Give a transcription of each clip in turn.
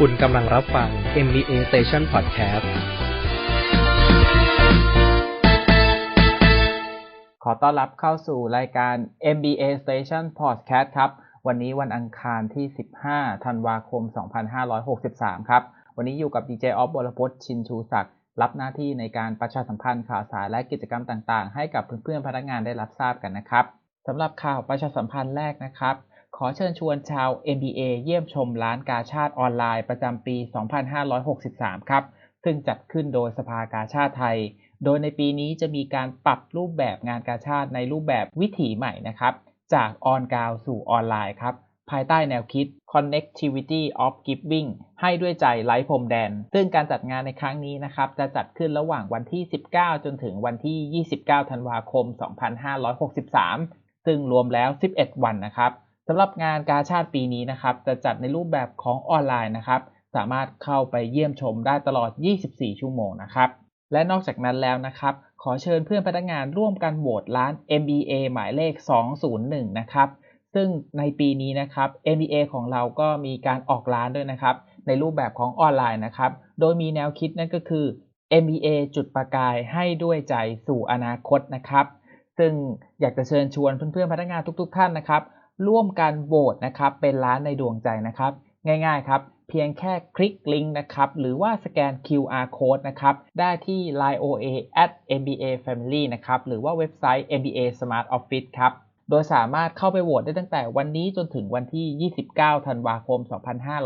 คุณกำลังรับฟัง MBA Station Podcast ขอต้อนรับเข้าสู่รายการ MBA Station Podcast ครับ วันนี้วันอังคารที่ 15 ธันวาคม 2563 ครับ วันนี้อยู่กับ DJ ออฟบรพศชินชูศักดิ์รับหน้าที่ในการประชาสัมพันธ์ข่าวสารและกิจกรรมต่างๆ ให้กับเพื่อนๆพนักงานได้รับทราบกันนะครับสำหรับข่าวประชาสัมพันธ์แรกนะครับ ขอเชิญชวนชาว MBA เยี่ยมชมร้านกาชาติออนไลน์ประจำปี 2563 ครับ ซึ่งจัดขึ้นโดยสภากาชาติไทย โดยในปีนี้จะมีการปรับรูปแบบงานกาชาติในรูปแบบวิถีใหม่นะครับ จากออนกาวสู่ออนไลน์ครับ ภายใต้แนวคิด Connectivity of Giving ให้ด้วยใจไร้พรมแดน ซึ่งการจัดงานในครั้งนี้นะครับ จะจัดขึ้นระหว่างวันที่ 19 จนถึงวันที่ 29 ธันวาคม 2563 ซึ่งรวมแล้ว 11 วันนะครับ สำหรับงานกาชาติปีนี้นะครับ จะจัดในรูปแบบของออนไลน์นะครับ สามารถเข้าไปเยี่ยมชมได้ตลอด 24 ชั่วโมงนะครับ และนอกจากนั้นแล้วนะครับ ขอเชิญเพื่อนพนักงานร่วมกันโหวตร้าน MBA หมายเลข 201 นะครับ ซึ่งในปีนี้นะครับ MBA ของเราก็มีการออกร้านด้วยนะครับ ในรูปแบบของออนไลน์นะครับ โดยมีแนวคิดนั่นก็คือ MBA จุดประกายให้ด้วยใจสู่อนาคตนะครับ ซึ่งอยากจะเชิญชวนเพื่อนๆพนักงานทุก ๆ ท่านนะครับ ร่วมกันโหวตนะครับเป็นร้านในดวงใจนะครับ ง่ายๆครับ เพียงแค่คลิกลิงก์นะครับ หรือว่าสแกน QR code นะครับ ได้ที่ line OA at MBA Family นะครับ หรือว่าเว็บไซต์ MBA Smart Office ครับโดยสามารถเข้าไปโหวตได้ตั้งแต่วันนี้จนถึงวันที่ 29 ธันวาคม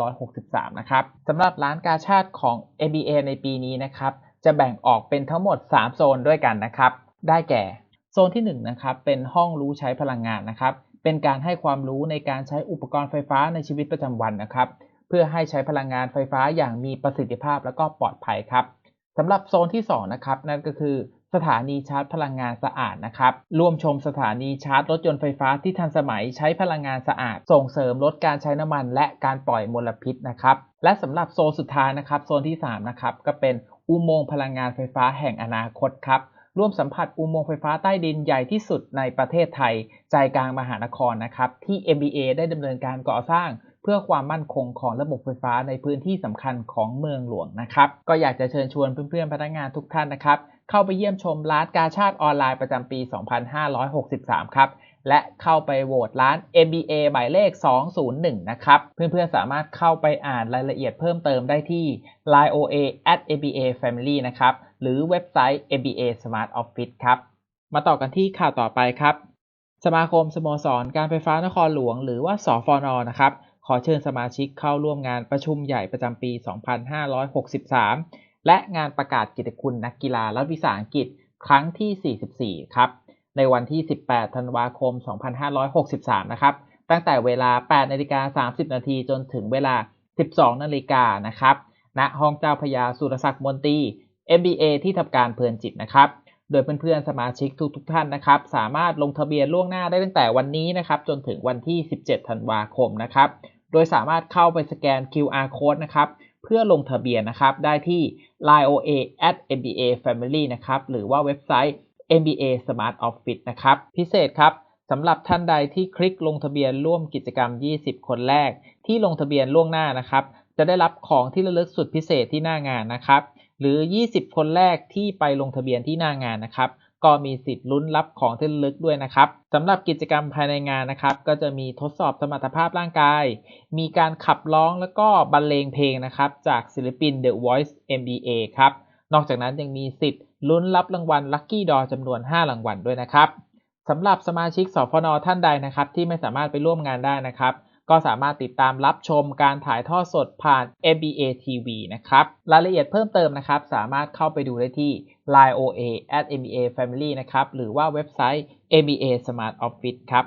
2563 นะครับสำหรับร้านกาชาติของ MBA ในปีนี้นะครับ จะแบ่งออกเป็นทั้งหมด 3 โซนด้วยกันนะครับ ได้แก่ โซนที่1นะครับ เป็นห้องรู้ใช้พลังงานนะครับ เป็นการให้ความรู้ในการใช้อุปกรณ์ไฟฟ้าในชีวิตประจำวันนะครับ เพื่อให้ใช้พลังงานไฟฟ้าอย่างมีประสิทธิภาพและก็ปลอดภัยครับสำหรับโซนที่ 2 นะครับ นั่นก็คือสถานีชาร์จพลังงานสะอาดนะครับ ร่วมชมสถานีชาร์จรถยนต์ไฟฟ้าที่ทันสมัยใช้พลังงานสะอาด ส่งเสริมลดการใช้น้ำมัน และการปล่อยมลพิษนะครับ และสำหรับโซนสุดท้ายนะครับ โซนที่ 3 นะครับ ก็เป็นอุโมงค์พลังงานไฟฟ้าแห่งอนาคตครับ ร่วมสัมผัสอุโมงค์ไฟฟ้าใต้ดินใหญ่ที่สุดในประเทศไทย ใจกลางมหานครนะครับ ที่ MBA ได้ดำเนินการก่อสร้าง เพื่อความมั่นคงของระบบไฟฟ้าในพื้นที่สำคัญของเมืองหลวงนะครับ ก็อยากจะเชิญชวนเพื่อนๆพนักงานทุกท่านนะครับ เข้าไปเยี่ยมชมร้านกาชาติออนไลน์ประจำปี 2563 ครับ และเข้าไปโหวตร้าน MBA หมายเลข 201 นะครับ เพื่อนๆ สามารถเข้าไปอ่านรายละเอียดเพิ่มเติมได้ที่ line OA at MBA Family นะครับ หรือเว็บไซต์ MBA Smart Office ครับ มาต่อกันที่ข่าวต่อไปครับ สมาคมสโมสรการไฟฟ้านครหลวง หรือว่าสฟนนะครับ ขอเชิญสมาชิกเข้าร่วมงานประชุมใหญ่ประจำปี 2563 และงานประกาศกิตติคุณนักกีฬารัฐวิสาหกิจครั้งที่ 44 ครับ ในวันที่ 18 ธันวาคม 2563 นะครับ ตั้งแต่เวลา 8 นาฬิกา 30 นาทีจนถึงเวลา 12 นาฬิกานะครับ ณ ห้องเจ้าพยาสุรศักดิ์มนตรี MBA ที่ทำการเพลินจิตนะครับ โดยเพื่อนๆ สมาชิกทุกๆท่านนะครับ สามารถลงทะเบียนล่วงหน้าได้ตั้งแต่วันนี้นะครับ จนถึงวันที่ 17 ธันวาคมนะครับ โดยสามารถเข้าไปสแกน QR code นะครับเพื่อลงทะเบียนนะครับได้ที่ line OA at MBA Family นะครับหรือว่าเว็บไซต์ MBA Smart Office นะครับ พิเศษครับสำหรับท่านใดที่คลิกลงทะเบียนร่วมกิจกรรม 20 คนแรก ที่ลงทะเบียนล่วงหน้านะครับ จะได้รับของที่ระลึกสุดพิเศษที่หน้างานนะครับ หรือ 20 คนแรกที่ไปลงทะเบียนที่หน้างานนะครับก็มีสิทธิ์ลุ้นรับของที่ระลึกด้วยนะครับสำหรับกิจกรรมภายในงานนะครับ ก็จะมีทดสอบสมรรถภาพร่างกาย มีการขับร้องแล้วก็บรรเลงเพลงนะครับ จากศิลปิน The Voice MBA ครับ นอกจากนั้นยังมีสิทธิ์ ลุ้นรับรางวัล Lucky Draw จำนวน 5 รางวัลด้วยนะครับสำหรับสมาชิกสฟนท่านใดนะครับ ที่ไม่สามารถไปร่วมงานได้นะครับ ก็สามารถติดตามรับชมการถ่ายทอดสดผ่าน MBA TV นะครับ รายละเอียดเพิ่มเติมนะครับ สามารถเข้าไปดูได้ที่ line OA at MBA Family นะครับ หรือว่าเว็บไซต์ MBA Smart Office ครับ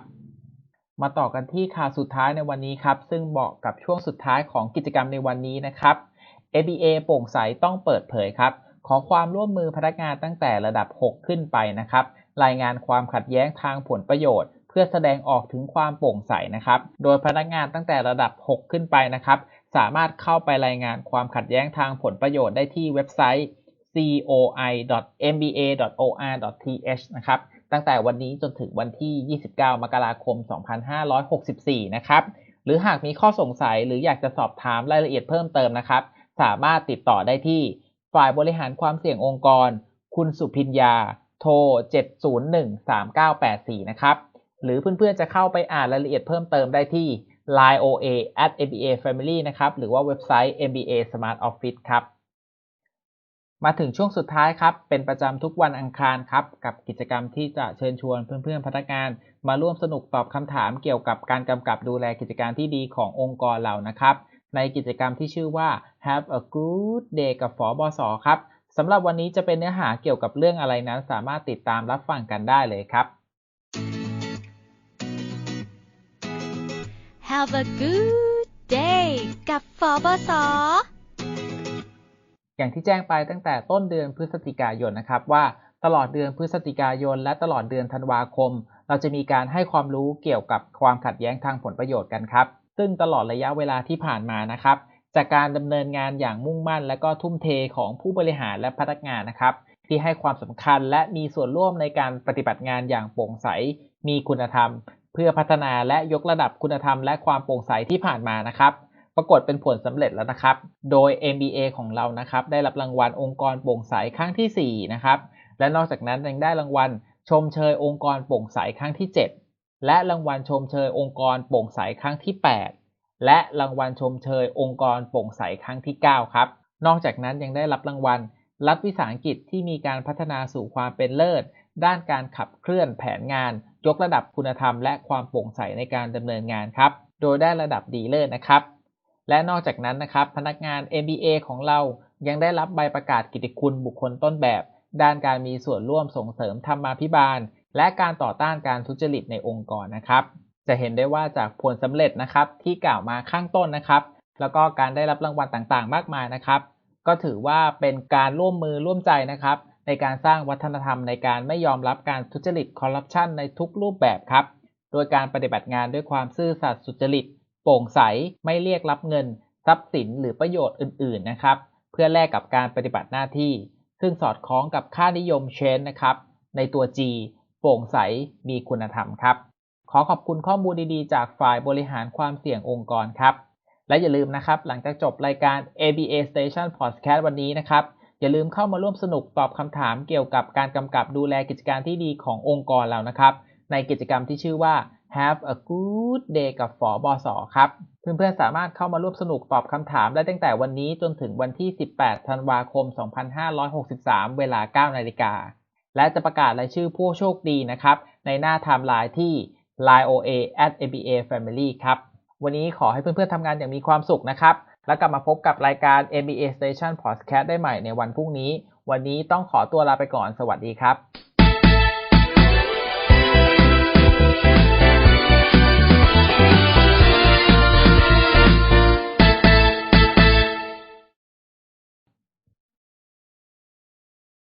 มาต่อกันที่ข่าวสุดท้ายในวันนี้ครับ ซึ่งเหมาะกับช่วงสุดท้ายของกิจกรรมในวันนี้นะครับ MBA โปร่งใสต้องเปิดเผยครับ ขอความร่วมมือพนักงานตั้งแต่ระดับ 6 ขึ้นไปนะครับ รายงานความขัดแย้งทางผลประโยชน์ เพื่อแสดงออกถึงความโปร่งใสนะครับ โดยพนักงานตั้งแต่ระดับ 6 ขึ้นไปนะครับ สามารถเข้าไปรายงานความขัดแย้งทางผลประโยชน์ได้ที่เว็บไซต์ coi.mba.or.th นะครับ ตั้งแต่วันนี้จนถึงวันที่ 29 มกราคม 2564 นะครับ หรือหากมีข้อสงสัยหรืออยากจะสอบถามรายละเอียดเพิ่มเติมนะครับ สามารถติดต่อได้ที่ ฝ่ายบริหารความเสี่ยงองค์กร คุณสุพิญญา โทร 7013984 นะครับ หรือเพื่อนๆจะเข้าไปอ่านรายละเอียดเพิ่มเติมได้ที่ line oa at mba family นะครับ หรือว่าเว็บไซต์ mba smart office ครับ มาถึงช่วงสุดท้ายครับ เป็นประจำทุกวันอังคารครับ กับกิจกรรมที่จะเชิญชวนเพื่อนๆพนักงาน มาร่วมสนุกตอบคำถามเกี่ยวกับการกำกับดูแลกิจการที่ดีขององค์กรเรานะครับ ในกิจกรรมที่ชื่อว่า Have a good day กับฝอบสครับสำหรับวันนี้จะเป็นเนื้อหาเกี่ยวกับเรื่องอะไรนั้น สามารถติดตามรับฟังกันได้เลยครับ Have a good day กับฟอบสอย่างที่แจ้งไปตั้งแต่ต้นเดือนพฤศจิกายนนะครับว่าตลอดเดือนพฤศจิกายน และตลอดเดือนธันวาคม เราจะมีการให้ความรู้เกี่ยวกับความขัดแย้งทางผลประโยชน์กันครับ ซึ่งตลอดระยะเวลาที่ผ่านมานะครับ จากการดำเนินงานอย่างมุ่งมั่น และก็ทุ่มเทของผู้บริหารและพนักงานนะครับ ที่ให้ความสำคัญและมีส่วนร่วมในการปฏิบัติงานอย่างโปร่งใส มีคุณธรรม เพื่อพัฒนาและยกระดับคุณธรรมและความโปร่งใสที่ผ่านมานะครับปรากฏเป็นผลสำเร็จแล้วนะครับ โดย MBA ของเรานะครับ ได้รับรางวัลองค์กรโปร่งใสครั้งที่ 4 นะครับ และนอกจากนั้นยังได้รางวัลชมเชยองค์กรโปร่งใสครั้งที่ 7 และรางวัลชมเชยองค์กรโปร่งใสครั้งที่ 8 และรางวัลชมเชยองค์กรโปร่งใสครั้งที่ 9 ครับ นอกจากนั้นยังได้รับรางวัลรัฐวิสาหกิจที่มีการพัฒนาสู่ความเป็นเลิศ ด้านการขับเคลื่อนแผนงาน ยกระดับคุณธรรม และความโปร่งใสในการดำเนินงานครับ โดยได้ระดับดีเลิศนะครับ และนอกจากนั้นนะครับ พนักงาน MBA ของเรายังได้รับใบประกาศกิตติคุณบุคคลต้นแบบ ด้านการมีส่วนร่วมส่งเสริมธรรมาภิบาล และการต่อต้านการทุจริตในองค์กรนะครับ จะเห็นได้ว่าจากผลสำเร็จนะครับที่กล่าวมาข้างต้นนะครับ แล้วก็การได้รับรางวัลต่างๆ มากมายนะครับ ก็ถือว่าเป็นการร่วมมือร่วมใจนะครับ ในการสร้างวัฒนธรรมในการไม่ยอมรับการทุจริตคอร์รัปชันในทุกรูปแบบครับ โดยการปฏิบัติงานด้วยความซื่อสัตย์สุจริต โปร่งใสไม่เรียกรับเงิน ทรัพย์สินหรือประโยชน์อื่น ๆ นะครับ เพื่อแลกกับการปฏิบัติหน้าที่ ซึ่งสอดคล้องกับค่านิยมเชนนะครับในตัว G โปร่งใสมีคุณธรรมครับ ขอขอบคุณข้อมูลดีๆ จากฝ่ายบริหารความเสี่ยงองค์กรครับ และอย่าลืมนะครับ หลังจากจบรายการ ABA Station Podcast วันนี้นะครับ อย่าลืมเข้ามาร่วมสนุกตอบคำถามเกี่ยวกับการกำกับดูแลกิจการที่ดีขององค์กรเรานะครับ ในกิจกรรมที่ชื่อว่า Have a good day กับฝอบสครับ เพื่อนๆ สามารถเข้ามาร่วมสนุกตอบคำถามได้ตั้งแต่วันนี้จนถึงวันที่ 18 ธันวาคม 2563 เวลา 9 นาฬิกา และจะประกาศรายชื่อผู้โชคดีนะครับ ในหน้าไทม์ไลน์ที่ line oa at aba family ครับ วันนี้ขอให้เพื่อนๆทำงานอย่างมีความสุขนะครับ แล้วกลับมาพบกับรายการ MBA Station Podcast ได้ใหม่ในวันพรุ่งนี้ วันนี้ต้องขอตัวลาไปก่อน สวัสดีครับ